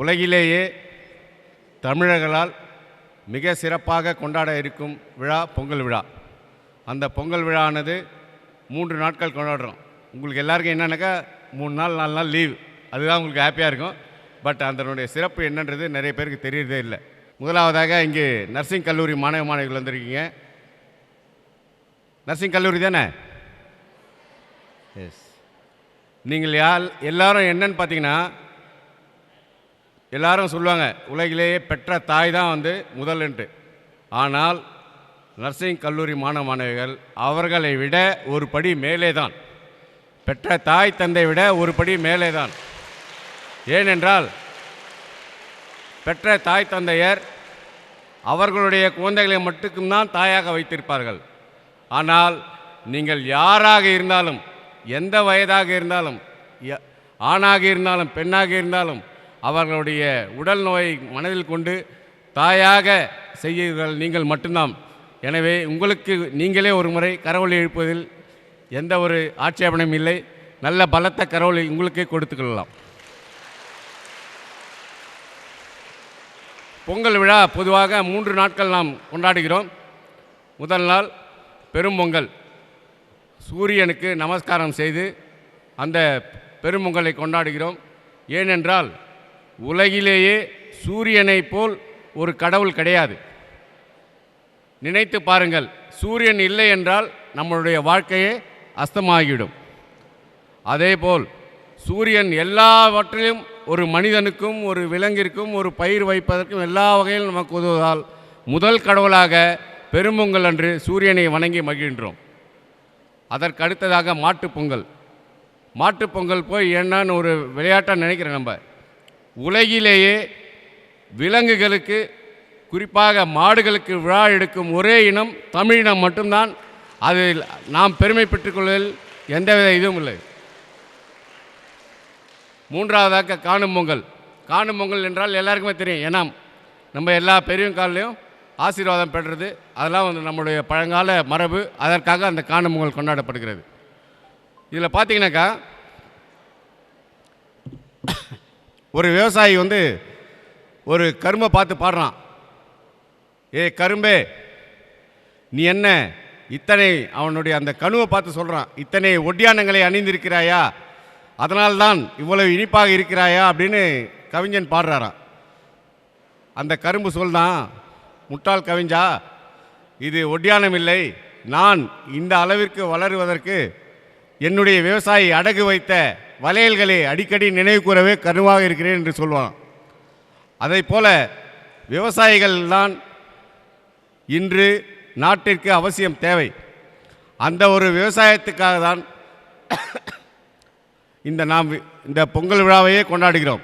உலகிலேயே தமிழர்களால் மிக சிறப்பாக கொண்டாட இருக்கும் விழா பொங்கல் விழா. அந்த பொங்கல் விழானது மூன்று நாட்கள் கொண்டாடுறோம். உங்களுக்கு எல்லாருக்கும் என்னென்னாக்கா மூணு நாள் நாலு நாள் லீவ். அதுதான் உங்களுக்கு ஹாப்பியாக இருக்கும். பட் அதனுடைய சிறப்பு என்னன்றது நிறைய பேருக்கு தெரியறதே இல்லை. முதலாவதாக இங்கே நர்சிங் கல்லூரி மாணவ மாணவிகள் வந்திருக்கீங்க. நர்சிங் கல்லூரி தானே? எஸ் நீங்கள் யார் எல்லாரும் என்னன்னு பார்த்தீங்கன்னா எல்லாரும் சொல்லுவாங்க உலகிலேயே பெற்ற தாய் தான் வந்து முதல்ன்ட்டு ஆனால் நர்சிங் கல்லூரி மாணவ மாணவிகள் அவர்களை விட ஒரு படி மேலே தான். பெற்ற தாய் தந்தை விட ஒரு படி மேலே தான். ஏனென்றால் பெற்ற தாய் தந்தையர் அவர்களுடைய குழந்தைகளை மட்டும்தான் தாயாக வைத்திருப்பார்கள். ஆனால் நீங்கள் யாராக இருந்தாலும் எந்த வயதாக இருந்தாலும் ய- ஆணாக இருந்தாலும் பெண்ணாக இருந்தாலும் அவர்களுடைய உடல் நோயை மனதில் கொண்டு தாயாக செய்கிறீர்கள் நீங்கள் மட்டும்தான். எனவே உங்களுக்கு நீங்களே ஒரு முறை கரவொலி எழுப்பதில் எந்த ஒரு ஆட்சேபனையும் இல்லை. நல்ல பலத்த கரவொலி உங்களுக்கே கொடுத்துக்கொள்ளலாம் பொங்கல் விழா பொதுவாக மூன்று நாட்கள் நாம் கொண்டாடுகிறோம். முதல் நாள் பெரும்பொங்கல் சூரியனுக்கு நமஸ்காரம் செய்து அந்த பெரும்பொங்கலை கொண்டாடுகிறோம். ஏனென்றால் உலகிலேயே சூரியனைப் போல் ஒரு கடவுள் கிடையாது. நினைத்து பாருங்கள் சூரியன் இல்லை என்றால் நம்மளுடைய வாழ்க்கையே அஸ்தமாகிவிடும். அதேபோல் சூரியன் எல்லாவற்றிலும் ஒரு மனிதனுக்கும் ஒரு விலங்கிற்கும் ஒரு பயிர் வைப்பதற்கும் எல்லா வகையிலும் நமக்கு உதவுவதால் முதல் கடவுளாக பெரும்பொங்கல் அன்று சூரியனை வணங்கி மகிழ்கின்றோம். அதற்கு அடுத்ததாக மாட்டுப் பொங்கல் போய் என்னன்னு ஒரு விளையாட்டாக நினைக்கிறேன் நம்ம. உலகிலேயே விலங்குகளுக்கு குறிப்பாக மாடுகளுக்கு விழா எடுக்கும் ஒரே இனம் தமிழினம் மட்டும்தான். அதில் நாம் பெருமை பெற்றுக்கொள்வதில் எந்தவித இதுவும் இல்லை. மூன்றாவதாக காணும் பொங்கல். காணும் பொங்கல் என்றால் எல்லாருக்குமே தெரியும். ஏன்னா நம்ம எல்லா பெரியவங்க காலையும் ஆசீர்வாதம் பெறுறது. அதெல்லாம் வந்து நம்முடைய பழங்கால மரபு. அதற்காக அந்த காணும் பொங்கல் கொண்டாடப்படுகிறது. இதில் பார்த்தீங்கன்னாக்கா ஒரு விவசாயி வந்து ஒரு கரும்பை பார்த்து பாடுறான். ஏ கரும்பே நீ என்ன இத்தனை அவனுடைய அந்த கணுவை பார்த்து சொல்கிறான் இத்தனை ஒட்டியானங்களை அணிந்திருக்கிறாயா? அதனால்தான் இவ்வளவு இனிப்பாக இருக்கிறாயா? அப்படின்னு கவிஞன் பாடுறாராம். அந்த கரும்பு சொல்தான் முட்டாள் கவிஞா இது ஒட்டியானம் இல்லை. நான் இந்த அளவிற்கு வளருவதற்கு என்னுடைய விவசாயி அடகு வைத்த வளையல்களை அடிக்கடி நினைவு கூறவே கருவாக இருக்கிறேன் என்று சொல்வான். அதைப் போல விவசாயிகள் தான் இன்று நாட்டிற்கு அவசியம் தேவை. அந்த ஒரு விவசாயத்துக்காக தான் இந்த நாம் வி- இந்த பொங்கல் விழாவையே கொண்டாடுகிறோம்.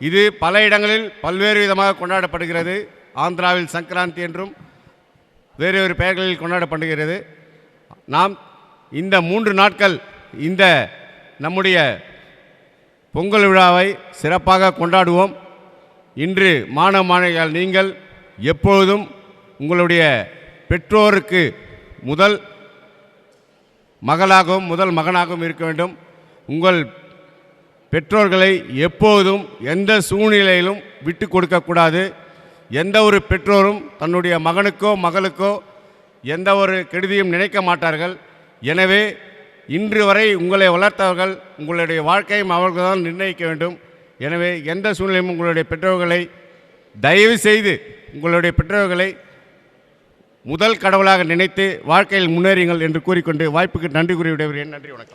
இது பல இடங்களில் பல்வேறு விதமாக கொண்டாடப்படுகிறது. ஆந்திராவில் சங்கராந்தி என்றும் வேறு வேறு பெயர்களில் கொண்டாடப்படுகிறது. நாம் இந்த மூன்று நாட்கள் இந்த நம்முடைய பொங்கல் விழாவை சிறப்பாக கொண்டாடுவோம். இன்று மாணவ மாணவிகள் நீங்கள் எப்பொழுதும் உங்களுடைய பெற்றோருக்கு முதல் மகளாகவும் முதல் மகனாகவும் இருக்க வேண்டும். உங்கள் பெற்றோர்களை எப்போதும் எந்த சூழ்நிலையிலும் விட்டு கொடுக்கக்கூடாது எந்த ஒரு பெற்றோரும் தன்னுடைய மகனுக்கோ மகளுக்கோ எந்த ஒரு கெடுதியும் நினைக்க மாட்டார்கள். எனவே இன்று வரை உங்களை வளர்த்தவர்கள் உங்களுடைய வாழ்க்கையும் அவர்கள் தான் நிர்ணயிக்க வேண்டும். எனவே எந்த சூழ்நிலையும் உங்களுடைய பெற்றோர்களை தயவு செய்து உங்களுடைய பெற்றோர்களை முதல் கடவுளாக நினைத்து வாழ்க்கையில் முன்னேறுங்கள் என்று கூறிக்கொண்டு வாய்ப்புக்கு நன்றி கூறி விடைபெறுகிறேன் நன்றி வணக்கம்.